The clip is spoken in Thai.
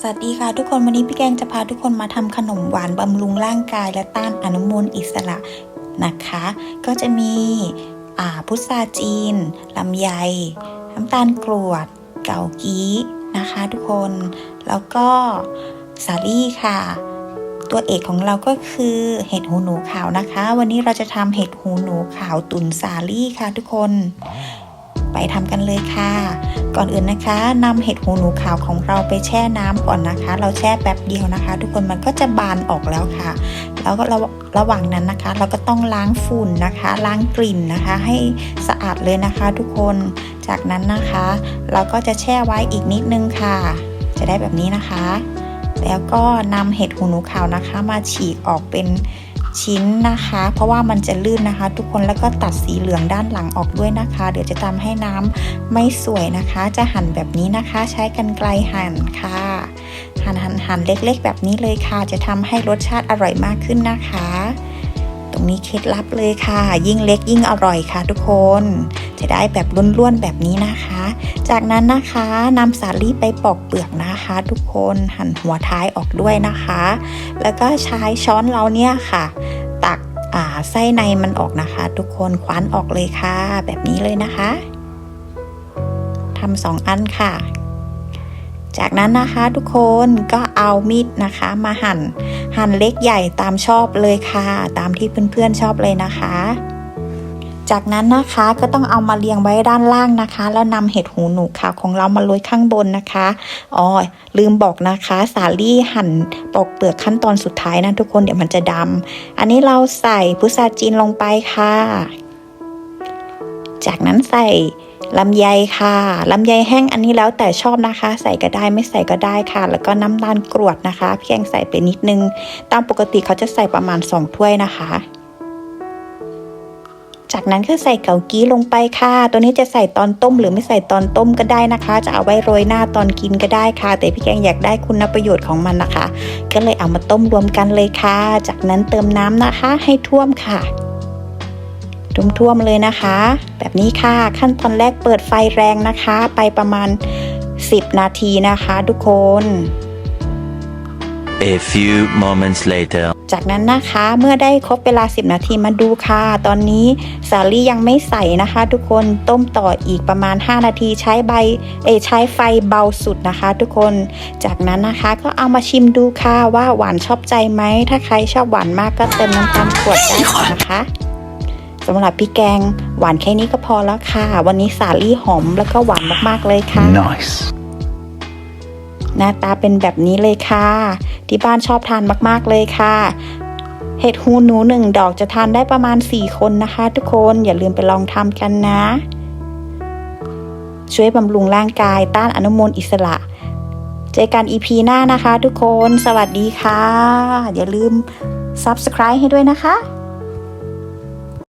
สวัสดีค่ะทุกคนวันนี้พี่แกงจะพาทุกคนมาทำขนมหวานบำรุงร่างกายและต้านอนุมูลอิสระนะคะ ก็จะมีพุทราจีนลำไยน้ำตาลกรวด เกากี้นะคะ ทุกคนแล้วก็สาลี่ค่ะ ตัวเอกของเราก็คือเห็ดหูหนูขาวนะคะ วันนี้เราจะทำเห็ดหูหนูขาวตุนสาลี่ค่ะทุกคน ไปทำกันเลยค่ะ ก่อนอื่นนะคะนำเห็ดหูหนูขาวของเราไปแช่น้ำก่อนนะคะ เราแช่แป๊บเดียวนะคะ ทุกคนมันก็จะบานออกแล้วค่ะ แล้วก็ระระหว่างนั้นนะคะ เราก็ต้องล้างฝุ่นนะคะ ล้างกลิ่นนะคะ ให้สะอาดเลยนะคะ ทุกคนจากนั้นนะคะ เราก็จะแช่ไว้อีกนิดนึงค่ะ จะได้แบบนี้นะคะ แล้วก็นำเห็ดหูหนูขาวนะคะ มาฉีกออกเป็น ชิ้นนะคะ เพราะว่ามันจะลื่นนะคะ ทุกคนแล้วก็ตัดสีเหลืองด้านหลังออกด้วยนะคะ เดี๋ยวจะทำให้น้ำไม่สวยนะคะ จะหั่นแบบนี้นะคะ ใช้กันไกลหั่นค่ะ หั่นหั่นหั่นเล็กๆ แบบนี้เลยค่ะ จะทำให้รสชาติอร่อยมากขึ้นนะคะ ตรงนี้เคล็ดลับเลยค่ะ ยิ่งเล็กยิ่งอร่อยค่ะ ทุกคน จะได้แบบล้วนๆแบบนี้นะคะ จากนั้นนะคะนำสาลี่ไปปอกเปลือกนะคะ ทุกคนหั่นหัวท้ายออกด้วยนะคะ แล้วก็ใช้ช้อนเราเนี่ยค่ะ ตักอ่าไส้ในมันออกนะคะ ทุกคนคว้านออกเลยค่ะ แบบนี้เลยนะคะทำสองอันค่ะ จากนั้นนะคะทุกคนก็เอามีดนะคะมาหั่น หั่นเล็กใหญ่ตามชอบเลยค่ะ ตามที่เพื่อนๆชอบเลยนะคะ จากนั้นนะคะก็ต้องเอามาเรียงไว้ด้านล่างนะคะ แล้วนำเห็ดหูหนูขาวของเรามาโรยข้างบนนะคะอ๋อลืมบอกนะคะ สาลี่หั่นปอกเปลือกขั้นตอนสุดท้ายนะทุกคนเดี๋ยวมันจะดำอันนี้เราใส่พุทราจีนลงไปค่ะ จากนั้นใส่ลำไยค่ะลำไยแห้งอันนี้แล้วแต่ชอบนะคะ ใส่ก็ได้ไม่ใส่ก็ได้ค่ะ แล้วก็น้ำตาลกรวดนะคะ เพี่แกงใส่ไปนิดนึง ตามปกติเขาจะใส่ประมาณ 2 ถ้วยนะคะ จากนั้นก็ใส่เกากี้ลงไปค่ะ ตัวนี้จะใส่ตอนต้มหรือไม่ใส่ตอนต้มก็ได้นะคะ จะเอาไว้โรยหน้าตอนกินก็ได้ค่ะ แต่พี่แกงอยากได้คุณประโยชน์ของมันนะคะ ก็เลยเอามาต้มรวมกันเลยค่ะ จากนั้นเติมน้ำนะคะให้ท่วมค่ะท่วมๆเลยนะคะ แบบนี้ค่ะขั้นตอนแรกเปิดไฟแรงนะคะ ไปประมาณ 10 นาทีนะคะ ทุกคน A few moments later. จากนั้นนะคะเมื่อได้ครบเวลา 10 นาทีมาดูค่ะ ตอนนี้สาลี่ยังไม่ใส่นะคะ ทุกคนต้มต่ออีกประมาณ 5 นาทีใช้ใบเอยใช้ไฟเบาสุดนะคะ ทุกคนจากนั้นนะคะก็เอามาชิมดูค่ะว่าหวานชอบใจไหม ถ้าใครชอบหวานมากก็เติมน้ำตาลขวดได้นะคะสำหรับพี่แกงหวานแค่นี้ก็พอแล้วค่ะ วันนี้สาลี่หอมแล้วก็หวานมากๆเลยค่ะ Nice. หน้าตาเป็นแบบนี้เลยค่ะ ที่บ้านชอบทานมากๆเลยค่ะ เห็ดหูหนูหนึ่งดอกจะทานได้ประมาณ 4 คนนะคะ ทุกคนอย่าลืมไปลองทำกันนะ ช่วยบำรุงร่างกายต้านอนุมูลอิสระเจอกันอีพีหน้านะคะทุกคน สวัสดีค่ะ อย่าลืม Subscribe ให้ด้วยนะคะ